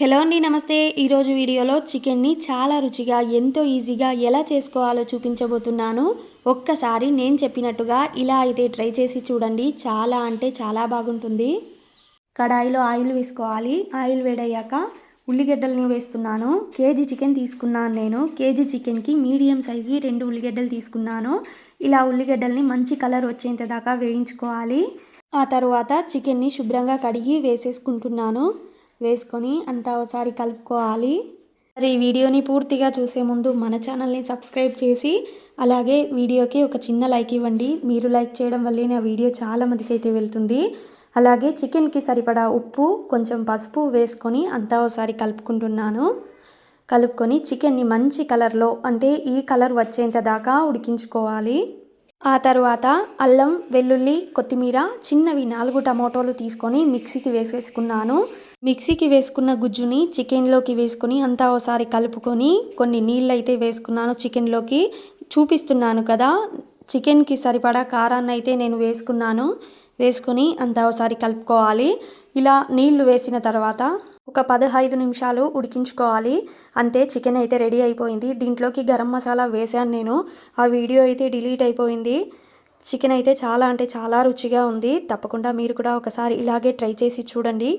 Hello అండి నమస్తే. ఈరోజు వీడియోలో చికెన్ని చాలా రుచిగా ఎంతో ఈజీగా ఎలా చేసుకోవాలో చూపించబోతున్నాను. ఒక్కసారి నేను చెప్పినట్టుగా ఇలా అయితే ట్రై చేసి చూడండి. చాలా అంటే చాలా బాగుంటుంది. కడాయిలో ఆయిల్ వేసుకోవాలి. ఆయిల్ వేడయ్యాక ఉల్లిగడ్డల్ని వేస్తున్నాను. కేజీ చికెన్ తీసుకున్నాను నేను. కేజీ చికెన్కి మీడియం సైజువి రెండు ఉల్లిగడ్డలు తీసుకున్నాను. ఇలా ఉల్లిగడ్డల్ని మంచి కలర్ వచ్చేంత దాకా వేయించుకోవాలి. ఆ తర్వాత చికెన్ని శుభ్రంగా కడిగి వేసేసుకుంటున్నాను. వేసుకొని అంతా ఒకసారి కలుపుకోవాలి. మరి ఈ వీడియోని పూర్తిగా చూసే ముందు మన ఛానల్ని సబ్స్క్రైబ్ చేసి అలాగే వీడియోకి ఒక చిన్న లైక్ ఇవ్వండి. మీరు లైక్ చేయడం వల్లే నా వీడియో చాలా మందికి అయితే వెళ్తుంది. అలాగే చికెన్కి సరిపడా ఉప్పు కొంచెం పసుపు వేసుకొని అంతా ఒకసారి కలుపుకుంటున్నాను. కలుపుకొని చికెన్ని మంచి కలర్లో అంటే ఈ కలర్ వచ్చేంత దాకా ఉడికించుకోవాలి. ఆ తర్వాత అల్లం వెల్లుల్లి కొత్తిమీర చిన్నవి నాలుగు టమోటోలు తీసుకొని మిక్సీకి వేసేసుకున్నాను. మిక్సీకి వేసుకున్న గుజ్జుని చికెన్లోకి వేసుకొని అంతా ఒకసారి కలుపుకొని కొన్ని నీళ్ళు అయితే వేసుకున్నాను చికెన్లోకి. చూపిస్తున్నాను కదా చికెన్కి సరిపడా కారాన్ని అయితే నేను వేసుకున్నాను. వేసుకొని అంతా ఒకసారి కలుపుకోవాలి. ఇలా నీళ్ళు వేసిన తర్వాత ఒక పదహైదు నిమిషాలు ఉడికించుకోవాలి. అంతే చికెన్ అయితే రెడీ అయిపోయింది. దీంట్లోకి గరం మసాలా వేశాను నేను. ఆ వీడియో అయితే డిలీట్ అయిపోయింది. చికెన్ అయితే చాలా అంటే చాలా రుచిగా ఉంది. తప్పకుండా మీరు కూడా ఒకసారి ఇలాగే ట్రై చేసి చూడండి.